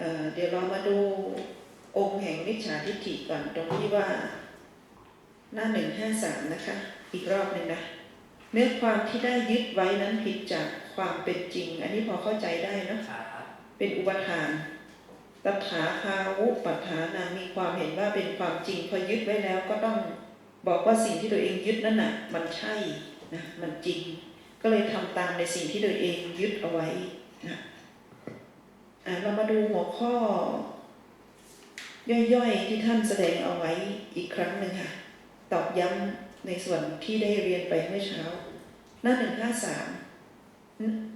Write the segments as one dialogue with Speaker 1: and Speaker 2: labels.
Speaker 1: เอ่อเดี๋ยวเรามาดูองค์แห่งมิจฉาทิฏฐิก่อนตรงที่ว่า หน้าหนึ่งห้าสามนะคะ อีกรอบหนึ่งนะเนื้อความที่ได้ยึดไว้นั้นผิดจากความเป็นจริง อันนี้พอเข้าใจได้เนอะ
Speaker 2: ครับ
Speaker 1: เป็นอุปทานตถาคาวุปัฏฐานามีความเห็นว่าเป็นความจริงพอยึดไว้แล้วก็ต้องบอกว่าสิ่งที่ตัวเองยึดนั่นน่ะ มันใช่นะมันจริง ก็เลยทำตามในสิ่งที่ตัวเองยึดเอาไว้นะอะ เรามาดูหัวข้อ ย่อยๆ ที่ท่านแสดงเอาไว้อีกครั้งหนึ่งค่ะ ตอบย้ำในส่วนที่ได้เรียนไปเมื่อเช้า หน้าหนึ่งห้าสาม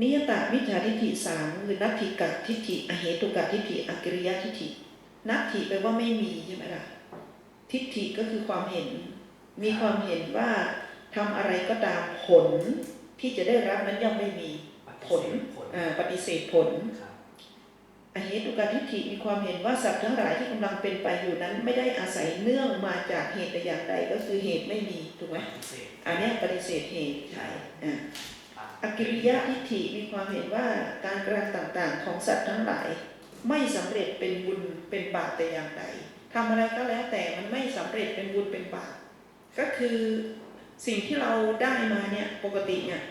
Speaker 1: นิยตาวิจาทิฏฐิสามคือนัตถิกะทิฏฐิอเหตุกะทิฏฐิอกิริยทิฏฐิ นัตถิแปลว่าไม่มีใช่ไหมล่ะ ทิฏฐิก็คือความเห็น มีความเห็นว่าทำอะไรก็ตามผลที่จะได้รับนั้นย่อมไม่มีผล
Speaker 2: ผล
Speaker 1: อ่าปฏิเสธผล
Speaker 2: ครับ
Speaker 1: อเหตุกาทิฏฐิมีความเห็นว่าสัตว์ทั้งหลายที่กำลังเป็นไปอยู่นั้น ไม่ได้อาศัยเนื่องมาจากเหตุแต่อย่างใดก็คือเหตุไม่มีถูกไหม
Speaker 2: ปฏิเสธ
Speaker 1: อันเนี้ยปฏิเสธเหตุใช่อ่า
Speaker 2: ครับ
Speaker 1: อกิริยะทิฏฐิมีความเห็นว่าการกระทำต่างๆ ของสัตว์ทั้งหลาย ไม่สำเร็จเป็นบุญเป็นบาปแต่อย่างใดทำอะไรก็แล้วแต่มันไม่สำเร็จเป็นบุญเป็นบาปก็คือสิ่งที่เราได้มาเนี่ยปกติเนี่ย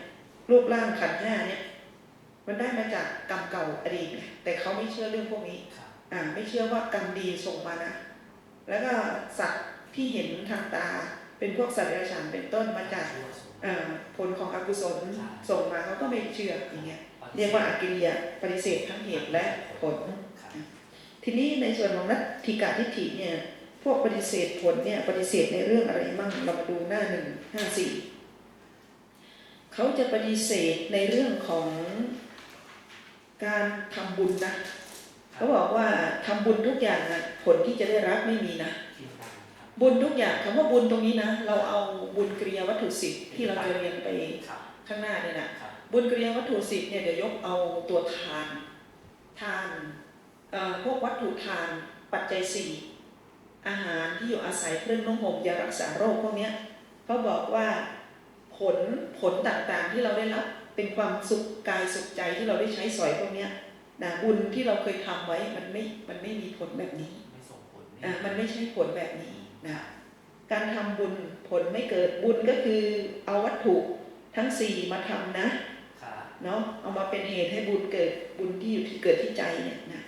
Speaker 1: รูปร่างขันธ์ห้าเนี่ย มันได้มาจากกรรมเก่าอดีตไงแต่เขาไม่เชื่อเรื่องพวกนี้
Speaker 2: ครับ
Speaker 1: อ่าไม่เชื่อว่ากรรมดีส่งมานะ แล้วก็สัตว์ที่เห็นทางตา เป็นพวกสัตว์เดรัจฉานเป็นต้นมาจาก
Speaker 2: ชั่วสูง
Speaker 1: อ่าผลของอกุศล
Speaker 2: ใช่
Speaker 1: ส่งมาเขาก็ไม่เชื่ออย่างเงี้ย
Speaker 2: ปฏิสธ
Speaker 1: เรียกว่าอกิริยาปฏิเสธทั้งเหตุและผล
Speaker 2: ครับ
Speaker 1: ทีนี้ในส่วนของนัตถิกาทิฏฐิเนี่ยพวกปฏิเสธผลเนี่ยปฏิเสธในเรื่องอะไรมั่งเรามาดูหน้าหนึ่งห้าสี่เขาจะปฏิเสธในเรื่องของ การทำบุญนะเขาบอกว่าทำบุญทุกอย่างนะผลที่จะได้รับไม่มีนะ
Speaker 2: ที่ดังครับ
Speaker 1: บุญทุกอย่างคำว่าบุญตรงนี้นะเราเอาบุญกริยาวัตถุสิบที่เราจะเรียนไป
Speaker 2: ครับ
Speaker 1: ข้างหน้าเนี่ยนะ
Speaker 2: ครับ
Speaker 1: บุญกริยาวัตถุสิบเนี่ยเดี๋ยวยกเอาตัวทานทานเอ่อพวกวัตถุทานปัจจัยสี่อาหารที่อยู่อาศัยเครื่องนุ่งห่มยารักษาโรคพวกเนี้ยเขาบอกว่าผลผลต่างๆที่เราได้รับ เป็นความสุขกายสุขใจที่เราได้ใช้สอยพวกเนี้ยนะบุญที่เราเคยทำไว้มันไม่มันไม่มีผลแบบนี้
Speaker 2: ไม่ส่งผล
Speaker 1: อะมันไม่ใช่ผลแบบนี้นะการทำบุญผลไม่เกิดบุญก็คือเอาวัตถุทั้งสี่มาทำนะครับเนาะเอามาเป็นเหตุให้บุญเกิดบุญที่อยู่ที่เกิดที่ใจเนี่ยนะ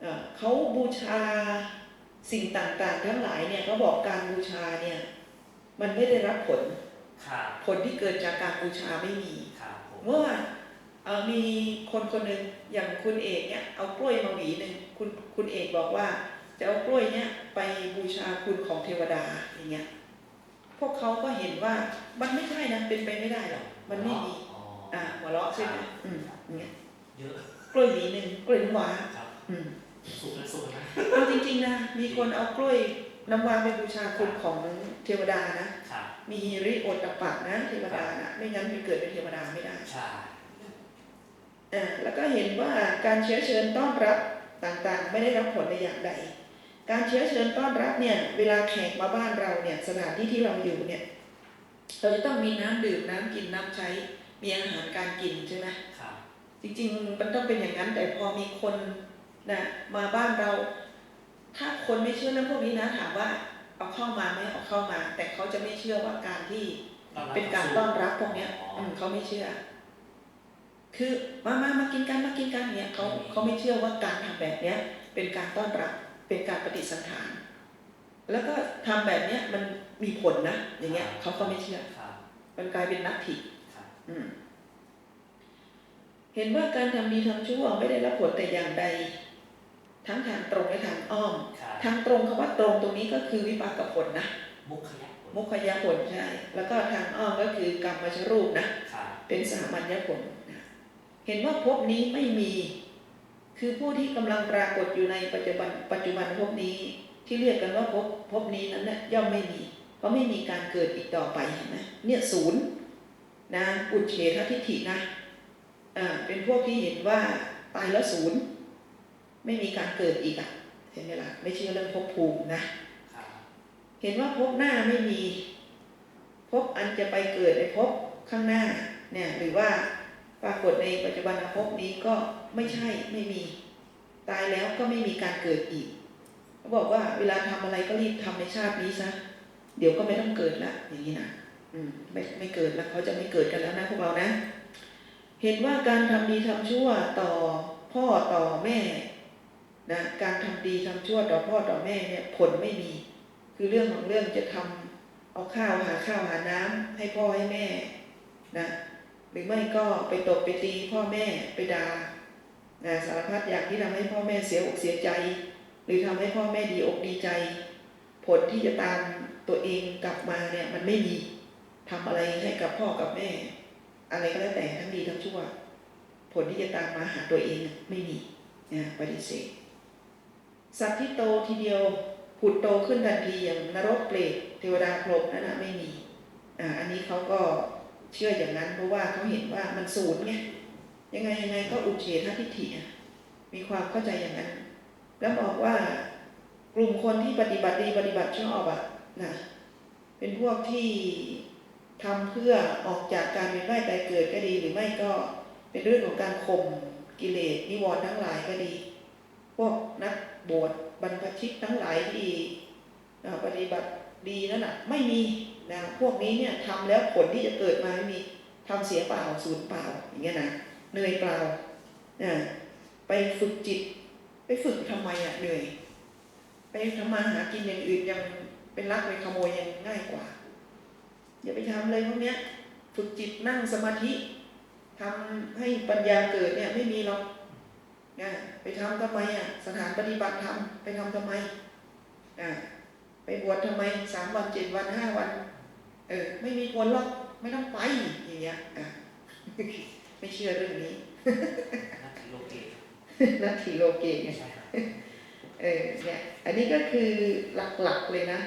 Speaker 1: เอ่อเขาบูชาสิ่งต่างๆ ทั้งหลายเนี่ยเขาบอกการบูชาเนี่ยมันไม่ได้รับผล
Speaker 2: ครับ
Speaker 1: ผลที่เกิดจากการบูชาไม่มี
Speaker 2: ครับผม
Speaker 1: เมื่อเอ่อมีคนคนหนึ่งอย่างคุณเอกเนี่ยเอากล้วยมาหวีหนึ่งคุณคุณเอกบอกว่า จะเอากล้วยเนี่ยไปบูชาคุณของเทวดาอย่างเงี้ยพวกเขาก็เห็นว่ามันไม่ใช่นะเป็นไปไม่ได้หรอกมันไม่มี
Speaker 2: อ๋อ
Speaker 1: อ่าหัวเราะใช่ไหมอืมอย่างเงี้ย
Speaker 2: เยอะ
Speaker 1: กล้วยหวีหนึ่งกล้วยน้ำว้า
Speaker 2: ครับ
Speaker 1: อืม
Speaker 2: สุกนะสุกนะ
Speaker 1: เอาจริงๆนะมีคนเอากล้วย น้ำว้าไปบูชาคุณของเทวดานะครับมีฮิริโอตตปปะนะเทวดานะไม่งั้นไปเกิดเป็นเทวดาไม่ได้
Speaker 2: ใช่
Speaker 1: อ่าแล้วก็เห็นว่าการเชื้อเชิญต้อนรับต่างๆ ไม่ได้รับผลในอย่างใด การเชื้อเชิญต้อนรับเนี่ย เวลาแขกมาบ้านเราเนี่ยสถานที่ที่เราอยู่เนี่ย เราจะต้องมีน้ำดื่มน้ำกินน้ำใช้ มีอาหารการกินใช่ไหม
Speaker 2: ครับ
Speaker 1: จริงๆมันต้องเป็นอย่างนั้นแต่พอมีคนนะมาบ้านเรา ถ้าคนไม่เชื่อเรื่องพวกนี้นะถามว่าเอาเข้ามาไหมเอาเข้ามา แต่เขาจะไม่เชื่อว่าการที่เป็นการต้อนรับพวกเนี้ย
Speaker 2: อ๋อ
Speaker 1: อืมเขาไม่เชื่อ คือมามามากินกันมากินกันเนี่ยเขาเขาไม่เชื่อว่าการทำแบบเนี้ย เป็นการต้อนรับเป็นการปฏิสันถานแล้วก็ทำแบบเนี้ยมันมีผลนะอย่างเงี้ยเขาก็ไม่เชื่อ
Speaker 2: ครับ
Speaker 1: มันกลายเป็นนักถิ
Speaker 2: ครับ
Speaker 1: อืมเห็นว่าการทำดีทำชั่วไม่ได้รับผลแต่อย่างใด ทั้งทางตรงและทางอ้อม
Speaker 2: ครับ
Speaker 1: ทางตรงคำว่าตรงตรงนี้ก็คือวิปากผลนะ
Speaker 2: มุขขยะผล
Speaker 1: มุขยผลใช่ แล้วก็ทางอ้อมก็คือกรรมวชรูปนะ
Speaker 2: ครับ
Speaker 1: เป็นสามัญญผลนะเห็นว่าภพนี้ไม่มี คือผู้ที่กำลังปรากฏอยู่ในปัจจุบันปัจจุบันภพนี้ ที่เรียกกันว่าภพภพนี้นั้นนะย่อมไม่มี เพราะไม่มีการเกิดอีกต่อไปเห็นไหมเนี่ยศูนย์นะอุเฉททิฏฐินะอ่าเป็นพวกที่เห็นว่าตายแล้วศูนย์ ไม่มีการเกิดอีกอะเห็นไหมล่ะไม่เชื่อเรื่องภพภูมินะ
Speaker 2: ครับ
Speaker 1: เห็นว่าภพหน้าไม่มีภพอันจะไปเกิดในภพข้างหน้าเนี่ยหรือว่าปรากฏในปัจจุบันภพนี้ก็ไม่ใช่ไม่มีตายแล้วก็ไม่มีการเกิดอีกเขาบอกว่าเวลาทำอะไรก็รีบทำในชาตินี้ซะเดี๋ยวก็ไม่ต้องเกิดละอย่างนี้นะอืมไม่ไม่เกิดแล้วเขาจะไม่เกิดกันแล้วนะพวกเรานะ เห็นว่าการทำดีทำชั่วต่อพ่อต่อแม่ นะการทำดีทำชั่วต่อพ่อต่อแม่เนี่ยผลไม่มี คือเรื่องของเรื่องจะทำเอาข้าวหาข้าวหาน้ำให้พ่อให้แม่นะหรือไม่ก็ไปตบไปตีพ่อแม่ไปด่านะสารพัดอย่างที่ทำให้พ่อแม่เสียอกเสียใจ หรือทำให้พ่อแม่ดีอกดีใจ ผลที่จะตามตัวเองกลับมาเนี่ยมันไม่มีทำอะไรให้กับพ่อกับแม่ อะไรก็แล้วแต่ทั้งดีทั้งชั่ว ผลที่จะตามมาหาตัวเองไม่มีนะปฏิเสธ สัตว์ที่โตทีเดียวผุดโตขึ้นทันทีอย่างนรกเปรตเทวดาพรหมนั่นนะไม่มีอ่าอันนี้เขาก็เชื่ออย่างนั้นเพราะว่าเขาเห็นว่ามันศูนย์ไงยังไงยังไงก็อุเฉททิฏฐิมีความเข้าใจอย่างนั้น แล้วบอกว่ากลุ่มคนที่ปฏิบัติดีปฏิบัติชอบอะนะเป็นพวกที่ทำเพื่อออกจากการเวียนว่ายตายเกิดก็ดีหรือไม่ก็เป็นเรื่องของการข่มกิเลสนิวรณ์ทั้งหลายก็ดี พวกนัก บวชบรรพชิตทั้งหลายที่ปฏิบัติดีนั่นน่ะไม่มีนะพวกนี้เนี่ยทำแล้วผลที่จะเกิดมาไม่มีทำเสียเปล่าสูญเปล่าอย่างเงี้ยนะเหนื่อยเปล่านะไปฝึกจิต ไปฝึกทำไมอะเหนื่อย ไปทำมาหากินอย่างอื่นยังเป็นลักไปขโมยยังง่ายกว่าอย่าไปทำเลยพวกเนี้ย ฝึกจิตนั่งสมาธิทำให้ปัญญาเกิดเนี่ยไม่มีหรอก นะไปทำทำไมอะสถานปฏิบัติธรรมไปทำทำไมอะไปบวชทำไมสามวันเจ็ดวันห้าวัน เออ ไม่มีผลหรอกไม่ต้องไปอย่างเงี้ยอะไม่เชื่อเรื่องนี้
Speaker 2: นักถือโลเกต
Speaker 1: นัตถิโลเกไง
Speaker 2: ใช่ครับ
Speaker 1: เออเนี่ยอันนี้ก็คือหลักๆเลยนะ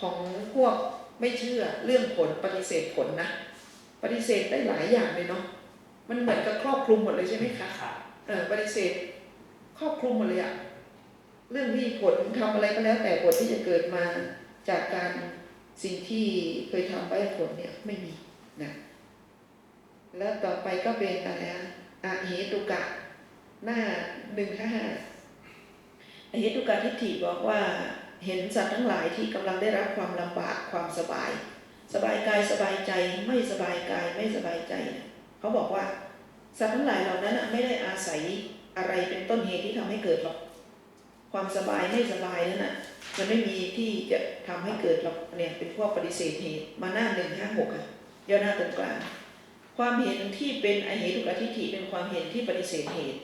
Speaker 1: ของพวกไม่เชื่อเรื่องผลปฏิเสธผลนะ ปฏิเสธได้หลายอย่างเลยเนาะมันเหมือนกับครอบคลุมหมดเลยใช่ไหมคะ
Speaker 2: ค่ะ
Speaker 1: เออปฏิเสธครอบคลุมหมดเลยอะเรื่องที่ผลทำอะไรก็แล้ว แต่ผลที่จะเกิดมาจากการสิ่งที่เคยทำไว้ผลเนี่ยไม่มีนะแล้วต่อไปก็เป็นอะไรอะอะเหตุกะ หน้าหนึ่งห้าอเหตุกะทิฏฐิบอกว่าเห็นสัตว์ทั้งหลายที่กำลังได้รับความลำบากความสบาย สบายกายสบายใจไม่สบายกายไม่สบายใจ เขาบอกว่า สัตว์ทั้งหลายเหล่านั้นน่ะไม่ได้อาศัยอะไรเป็นต้นเหตุที่ทำให้เกิดหรอก ความสบายไม่สบายนั่นน่ะมันไม่มีที่จะทำให้เกิดหรอกเนี่ยเป็นพวกปฏิเสธเหตุมาหน้าหนึ่งห้าหกอะย่อหน้าตรงกลาง ความเห็นที่เป็นอเหตุกทิฏฐิเป็นความเห็นที่ปฏิเสธเหตุ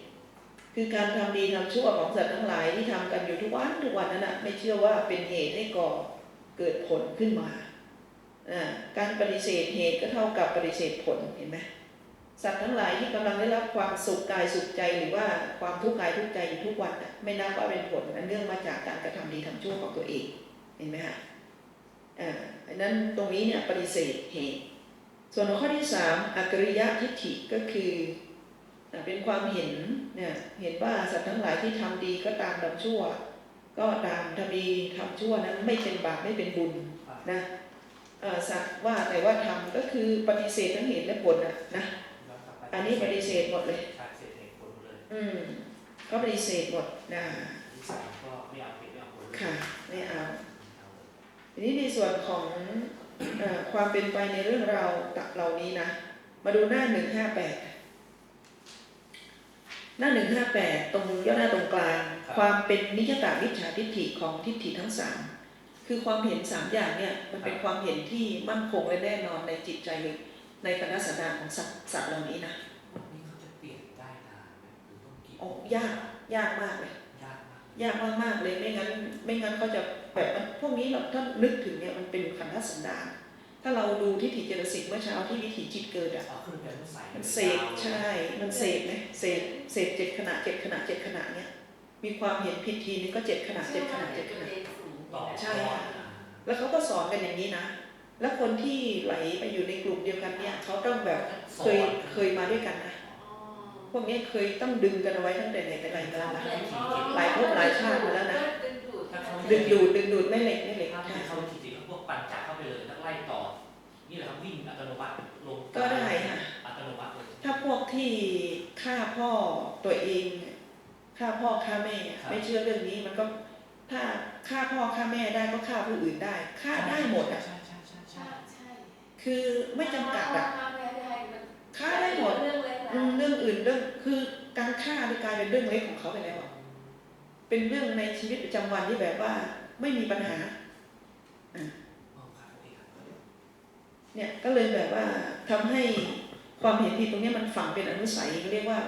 Speaker 1: คือการทำดีทำชั่วของสัตว์ทั้งหลายที่ทำกันอยู่ทุกวันทุกวันนั้นน่ะไม่เชื่อว่าเป็นเหตุให้ก่อเกิดผลขึ้นมา การปฏิเสธเหตุก็เท่ากับปฏิเสธผลเห็นไหม สัตว์ทั้งหลายที่กำลังได้รับความสุขกายสุขใจหรือว่าความทุกข์กายทุกข์ใจอยู่ทุกวันน่ะไม่นับว่าเป็นผลนั้นเนื่องมาจากการกระทำดีทำชั่วของตัวเองเห็นไหมฮะอ่าอันนั้นตรงนี้เนี่ยปฏิเสธเหตุส่วนข้อที่สามอักริยะทิฏฐิก็คืออ่าเป็นความเห็นเนี่ยเห็นว่าสัตว์ทั้งหลายที่ทำดีก็ตามทำชั่ว ก็ตามทำดีทำชั่วนั้นไม่เป็นบาปไม่เป็นบุญนะเอ่อสัตว์ว่าแต่ว่าทำก็คือปฏิเสธทั้งเหตุและผลนะนะ อันนี้ปฏิเสธหมดเลย
Speaker 2: ใช่เสร็จเหตุผลเลย
Speaker 1: อืม ก็ปฏิเสธหมดนะ
Speaker 2: ที่สามก็ไม่เอาเหตุไม่เอาผลเลย
Speaker 1: ค่ะ ไม่เอา
Speaker 2: เอาเลย
Speaker 1: ทีนี้ในส่วนของเออความเป็นไปในเรื่องราวเหล่านี้นะ มาดูหน้าหนึ่งห้าแปดหน้าหนึ่งห้าแปดตรงย่อหน้าตรงกลาง ความเป็นนิจตาวิชาทิฏฐิของทิฏฐิทั้งสามคือความเห็นสามอย่างเนี่ยมันเป็นความเห็นที่มั่นคงและแน่นอนในจิตใจเลยในคณะสันดานของสัตว์สัตว์เหล่านี้นะ โอ้ยากยากมากเลย
Speaker 2: ยากมาก
Speaker 1: ยากมากๆเลยไม่งั้น ไม่งั้นเขาจะแบบมันพวกนี้เราถ้านึกถึงเนี่ยมันเป็นขันธสันดานถ้าเราดูที่ถิเจตสิกเมื่อเช้าที่วิถีจิตเกิดอะ
Speaker 2: เอาขึ้นไปต้องใส่
Speaker 1: มันเสพใช่ มันเสพไหมเสพเสพเจ็ดขณะเจ็ดขณะเจ็ดขณะเนี่ยมีความเห็นผิดทีนึงก็เจ็ดขณะเจ็ดขณะเจ็ดขณะ
Speaker 2: ต่อ
Speaker 1: ใช่ค่ะแล้วเขาก็สอนกันอย่างนี้นะ แล้วคนที่ไหลไปอยู่ในกลุ่มเดียวกันเนี่ยเขาต้องแบบเคยเคยมาด้วยกันนะ พวกนี้เคยต้องดึงกันเอาไว้ตั้งแต่ไหนแต่ไรมาแล้วนะหลายภพหลายชาติมาแล้วนะดึงดูดดึงดูดไม่เหล็กไม่เหล็ก
Speaker 2: ถ้า
Speaker 1: ใช่
Speaker 2: เขาจริงๆก็พวกปั่นจักรเข้าไปเลยแล้วไล่ต่อ นี่แหละครับวิ่งอัตโนมัติลง
Speaker 1: ก็ได้ค่ะ
Speaker 2: อัตโนมัติเลย
Speaker 1: ถ้าพวกที่ฆ่าพ่อตัวเองฆ่าพ่อฆ่าแม่อะไม่เชื่อเรื่องนี้มันก็ถ้าฆ่าพ่อฆ่าแม่ได้ก็ฆ่าผู้อื่นได้ฆ่าได้หมดอะ
Speaker 2: ใช่ใช่ใช่ใช่
Speaker 3: ใช่ใช่
Speaker 1: คือไม่จำกัดอะ
Speaker 3: ฆ่าแม่ได้มัน
Speaker 1: ฆ่าได้หมด
Speaker 3: เรื่องเล็กนะ
Speaker 1: อืม เรื่องอื่นเรื่องคือการฆ่าเนี่ยกลายเป็นเรื่องเล็กของเขาไปแล้วอะเป็นเรื่องในชีวิตประจำวันที่แบบว่าไม่มีปัญหา
Speaker 2: อ๋อครับโอเคครับ
Speaker 1: เนี่ยก็เลยแบบว่าทำให้ความเห็นผิดตรงเนี้ยมันฝังเป็นอนุสัยเรียกว่า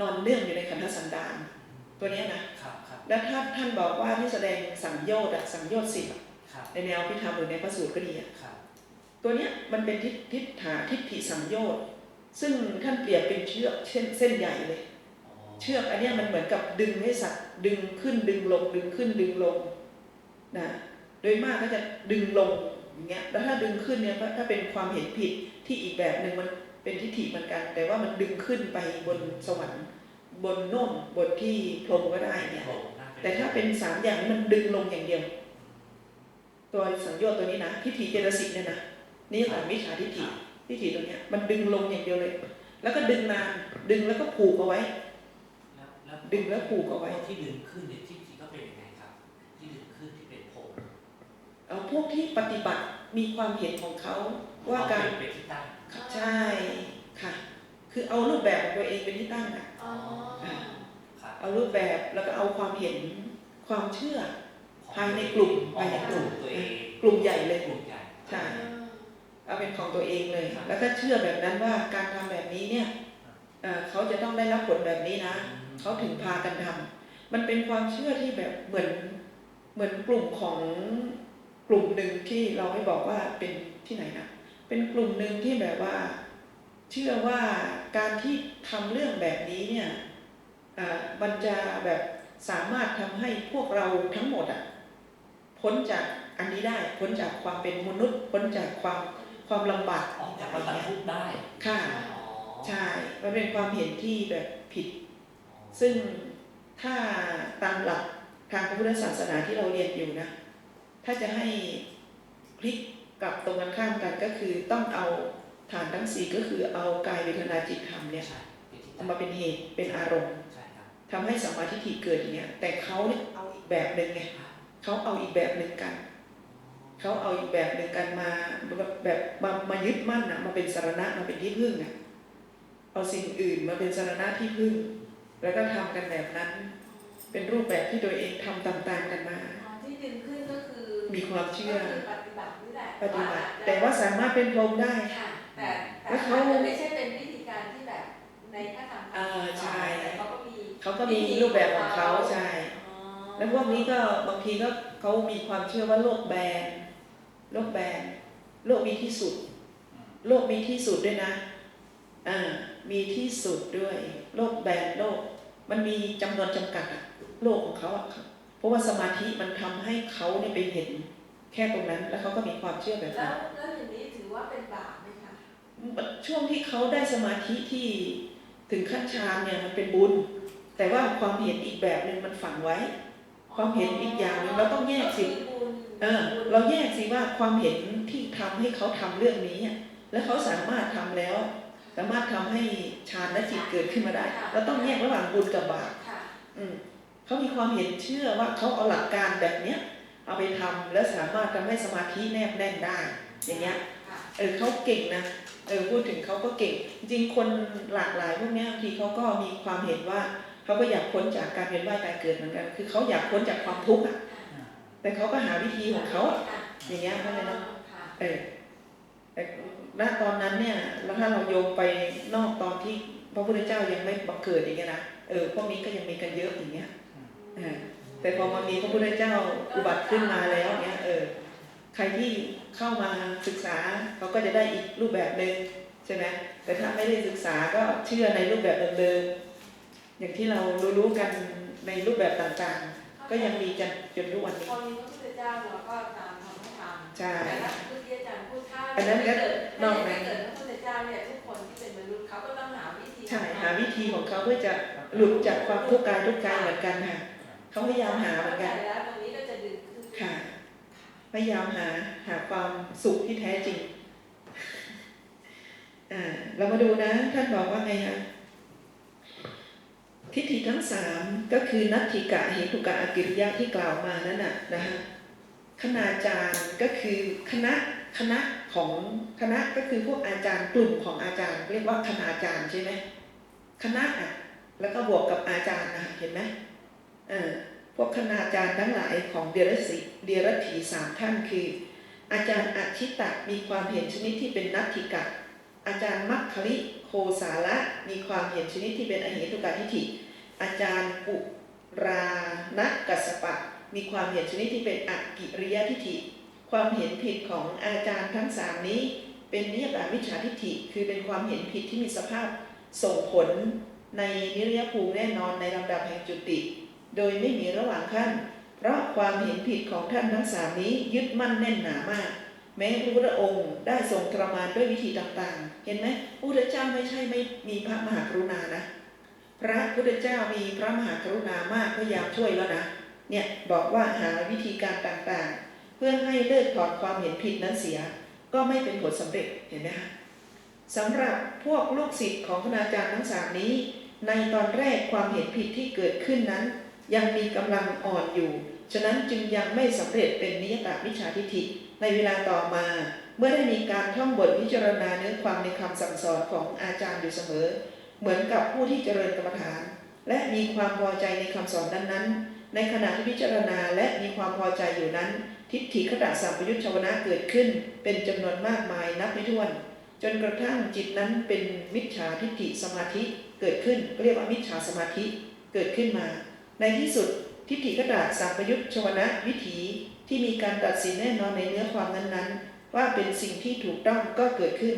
Speaker 1: นอนเนื่องอยู่ในขันธสันดานตัวเนี้ยนะครับ
Speaker 2: ครับ
Speaker 1: แล้วถ้าท่านบอกว่าที่แสดงสังโยชน์อะสังโยชน์สิบอะ
Speaker 2: ครับ
Speaker 1: ในแนวพิธรรมหรือในพระสูตรก็ดีอะ
Speaker 2: ครับ
Speaker 1: ตัวเนี้ยมันเป็นทิฏทิฏฐาทิฏฐิสังโยชน์ ซึ่งท่านเปรียบเป็นเชือกเช่นเส้นใหญ่เลย
Speaker 2: อ๋อ
Speaker 1: เชือกอันเนี้ยมันเหมือนกับดึงให้สัตว์ดึงขึ้นดึงลง ดึงขึ้นดึงลงนะโดยมากก็จะดึงลงอย่างเงี้ยแล้วถ้าดึงขึ้นเนี่ยถ้าเป็นความเห็นผิดที่อีกแบบหนึ่งมันเป็นทิฏฐิเหมือนกัน แต่ว่ามันดึงขึ้นไปบนสวรรค์บนโน่นบนที่พรหมก็ได้เนี่ย
Speaker 2: โอ้น่าจะ
Speaker 1: แต่ถ้าเป็นสามอย่างนี้มันดึงลงอย่างเดียว ตัวสังโยชน์ตัวนี้นะทิฏฐิเจตสิกเนี่ยนะนี่แหละมิจฉาทิฏฐิ ทิฏฐิตัวเนี้ย มันดึงลงอย่างเดียวเลย แล้วก็ดึงนานดึงแล้วก็ผูกเอาไว้
Speaker 2: แล้วแล้ว
Speaker 1: ดึงแล้วผูกเอาไว้
Speaker 2: พวกที่ดึงขึ้นเนี่ยที่จริงก็เป็นยังไงครับ ที่ดึงขึ้นที่เป็นผม
Speaker 1: เอาพวกที่ปฏิบัติมีความเห็นของเขาว่าการ
Speaker 2: เอเป็นที่ตั้ง
Speaker 1: ใช่ค่ะ คือเอารูปแบบของตัวเองเป็นที่ตั้งอะ
Speaker 3: อ๋อ
Speaker 2: ครับ
Speaker 1: เอารูปแบบแล้วก็เอาความเห็นความเชื่อภายในกลุ่ม
Speaker 2: ภายในกลุ่ม
Speaker 1: ภายในกลุ่ม
Speaker 2: ตัวเอง
Speaker 1: กลุ่มใหญ่เลย
Speaker 2: กลุ่มใหญ่
Speaker 1: ใช่ เอาเป็นของตัวเองเลย แล้วก็เชื่อแบบนั้นว่าการทำแบบนี้เนี่ยเอ่อเขาจะต้องได้รับผลแบบนี้นะ เขาถึงพากันทำมันเป็นความเชื่อที่แบบเหมือนเหมือนกลุ่มของกลุ่มหนึ่งที่เราไม่บอกว่าเป็นที่ไหนนะ เป็นกลุ่มหนึ่งที่แบบว่า เชื่อว่าการที่ทำเรื่องแบบนี้เนี่ยอ่ามันจะแบบสามารถทำให้พวกเราทั้งหมดอะพ้นจากอันนี้ได้พ้นจากความเป็นมนุษย์พ้นจากความ ความลำบาก
Speaker 2: ออกจากวัฏทุกข์ได้
Speaker 1: ค่ะ
Speaker 2: อ๋อ
Speaker 1: ใช่ มันเป็นความเห็นที่แบบผิด ซึ่งถ้าตามหลักทางพระพุทธศาสนาที่เราเรียนอยู่นะ ถ้าจะให้พลิกกลับตรงกันข้ามกันก็คือต้องเอาฐานทั้งสี่ก็คือเอากายเวทนาจิตธรรมเนี่ย
Speaker 2: ใช่เป็นที่
Speaker 1: เอา
Speaker 2: ตั้ง
Speaker 1: มาเป็นเหตุเป็นอารมณ์
Speaker 2: ใช่ครับ
Speaker 1: ทำให้สัมมาทิฏฐิเกิดอย่างเงี้ยแต่เขาเนี่ยเอาอีกแบบหนึ่งไงเขาเอาอีกแบบหนึ่งกัน เขาเอาอีกแบบหนึ่งกันมาแบบแบบมามายึดมั่นนะมาเป็นสารณะมาเป็นที่พึ่งอะเอาสิ่งอื่นมาเป็นสารณะที่พึ่ง แล้วก็ทำกันแบบนั้น เป็นรูปแบบที่ตัวเองทำตามๆกันมา
Speaker 3: อ๋อที่ดึงขึ้นก็คือ
Speaker 1: มีความเชื่อ
Speaker 3: ก็คือปฏิบัตินี่แหละ
Speaker 1: ปฏิบัติแต่ว่าสามารถเป็นพรหมได้
Speaker 3: ค่ะแต่แต่
Speaker 1: แล้วเขา
Speaker 3: อาจจะไม่ใช่เป็นวิธีการที่แบบในพระธรรม
Speaker 1: อ่าใช่
Speaker 3: แต่เขาก็มี
Speaker 1: เขาก็มีรูปแบบของเขาใช่
Speaker 3: อ๋อ
Speaker 1: แล้วพวกนี้ก็บางทีก็เขามีความเชื่อว่าโลกแบน โลกแบนโลกมีที่สุด โลกมีที่สุดด้วยนะอ่ามีที่สุดด้วย โลกแบนโลก มันมีจำนวนจำกัดอะโลกของเขาอะค่ะเพราะว่าสมาธิมันทำให้เขาเนี่ยไปเห็นแค่ตรงนั้น แล้วเขาก็มีความเชื่อแบบ
Speaker 3: แล้
Speaker 1: นั้
Speaker 3: วนแล้วอย่างนี้ถือว่าเป็นบาปไหมคะ
Speaker 1: ช่วงที่เขาได้สมาธิที่ถึงขั้นฌานเนี่ยมันเป็นบุญ แต่ว่าความเห็นอีกแบบหนึ่งมันฝังไว้ ความเห็นอีกอย่างหนึ่งเราต้องแยกสิ
Speaker 3: ก็คือบุญ
Speaker 1: เออเราแยกสิว่าความเห็นที่ทำให้เขาทำเรื่องนี้อะแล้วเขาสามารถทำแล้ว สามารถทำให้ฌานและจิตเกิดขึ้นมาได้ เราต้องแยกระหว่างบุญกับบาป
Speaker 3: ค่ะ
Speaker 1: อืมเขามีความเห็นเชื่อว่าเขาเอาหลักการแบบเนี้ยเอาไปทำแล้วสามารถทำให้สมาธิแนบแน่นได้ อย่างเงี้ย
Speaker 3: ค่ะ
Speaker 1: เออเขาเก่งนะเออพูดถึงเขาก็เก่ง จริงๆคนหลากหลายพวกเนี้ยบางทีเขาก็มีความเห็นว่าเขาก็อยากพ้นจากการเวียนว่ายตายเกิดเหมือนกัน คือเขาอยากพ้นจากความทุกข์อะ แต่เขาก็หาวิธีของเขาอะอย่างเงี้ยเข้าใจเนอะ
Speaker 3: ค่ะ
Speaker 1: เออแต่ณตอนนั้นเนี่ยแล้วถ้าเราโยงไปนอกตอนที่พระพุทธเจ้ายังไม่บังเกิดอย่างเงี้ยนะเออพวกนี้ก็ยังมีกันเยอะอย่างเงี้ยเออแต่พอมามีพระพุทธเจ้าอุบัติขึ้นมาแล้วเนี้ยเออใครที่เข้ามาศึกษาเขาก็จะได้อีกรูปแบบหนึ่งใช่ไหมแต่ถ้าไม่ได้ศึกษาก็เชื่อในรูปแบบเดิมๆอย่างที่เรารู้ๆกันในรูปแบบต่างๆ ก็ยังมีกันจนทุกวันนี้
Speaker 3: พอมีพระพุทธเจ้าเราก็ตามธรรมให้ทำ
Speaker 1: ใช่
Speaker 3: แต่ถ้าเมื่อกี้อาจารย์พูดถ้า
Speaker 1: อันนั้นก็
Speaker 3: เกิด
Speaker 1: นอกนั้
Speaker 3: ถ้านเกิดพระพุทธเจ้าเนี่ยทุกคนที่เป็นมนุษย์เขาก็ต้องหาวิธี
Speaker 1: ใช่หาวิธีของเขาเพื่อจะหลุดจากความทุกข์กายทุกข์ใจเหมือนกันค่ะเขาพยายามหาเหมือนกัน
Speaker 3: ข้ใจแล้วตรงนี้ก็จะดึงขึ้น
Speaker 1: ค่ะพยายามหาหาความสุขที่แท้จริงอ่าเรามาดูนะท่านบอกว่าไงคะ ทิฏฐิทั้งสามก็คือนัตถิกะเหตุกะอกิริยะที่กล่าวมานั่นน่ะนะฮะคณาจารย์ก็คือคณะคณะของคณะก็คือพวกอาจารย์กลุ่มของอาจารย์ เรียกว่าคณาจารย์ใช่ไหมคณะอะแล้วก็บวกกับอาจารย์นะเห็นไหมเออพวกคณาจารย์ทั้งหลายของเดรัจฉีเดรัจฉีสามท่านคือ อาจารย์อาชิตะมีความเห็นชนิดที่เป็นนัตถิกะ อาจารย์มัคคลิโคสาระมีความเห็นชนิดที่เป็นอเหตุกะทิฏฐิ อาจารย์ปุรานักัสสปะ มีความเห็นชนิดที่เป็นอกิริยทิฏฐิ ความเห็นผิดของอาจารย์ทั้งสามนี้เป็นนิยตามิจฉาทิฏฐิ คือเป็นความเห็นผิดที่มีสภาพส่งผลในนิรยภูมิแน่นอนในลำดับแห่งจุติ โดยไม่มีระหว่างขั้น เพราะความเห็นผิดของท่านทั้งสามนี้ยึดมั่นแน่นหนามาก แม้พระพุทธองค์ได้ทรงทรมานด้วยวิธีต่างๆ เห็นไหมพระพุทธเจ้าไม่ใช่ไม่มีพระมหากรุณานะ พระพุทธเจ้ามีพระมหากรุณามากพยายามช่วยแล้วนะ เนี่ยบอกว่าหาวิธีการต่างๆ เพื่อให้เลิกถอดความเห็นผิดนั้นเสีย ก็ไม่เป็นผลสำเร็จเห็นไหมคะสำหรับพวกลูกศิษย์ของคณาจารย์ทั้งสามนี้ ในตอนแรกความเห็นผิดที่เกิดขึ้นนั้น ยังมีกำลังอ่อนอยู่ ฉะนั้นจึงยังไม่สำเร็จเป็นนิยตมิจฉาทิฏฐิ ในเวลาต่อมาเมื่อได้มีการท่องบทพิจารณาเนื้อความในคำสั่งสอนของอาจารย์อยู่เสมอ เหมือนกับผู้ที่เจริญกรรมฐาน และมีความพอใจในคำสอนนั้นๆ ในขณะที่พิจารณาและมีความพอใจอยู่นั้น ทิฏฐิขดาสัมปยุตชวนะเกิดขึ้น เป็นจำนวนมากมายนับไม่ถ้วน จนกระทั่งจิตนั้นเป็นมิจฉาทิฏฐิสมาธิเกิดขึ้นเรียกว่ามิจฉาสมาธิเกิดขึ้นมา ในที่สุดทิฏฐิขดาสัมปยุตชวนะวิถี ที่มีการตัดสินแน่นอนในเนื้อความนั้นๆ ว่าเป็นสิ่งที่ถูกต้องก็เกิดขึ้น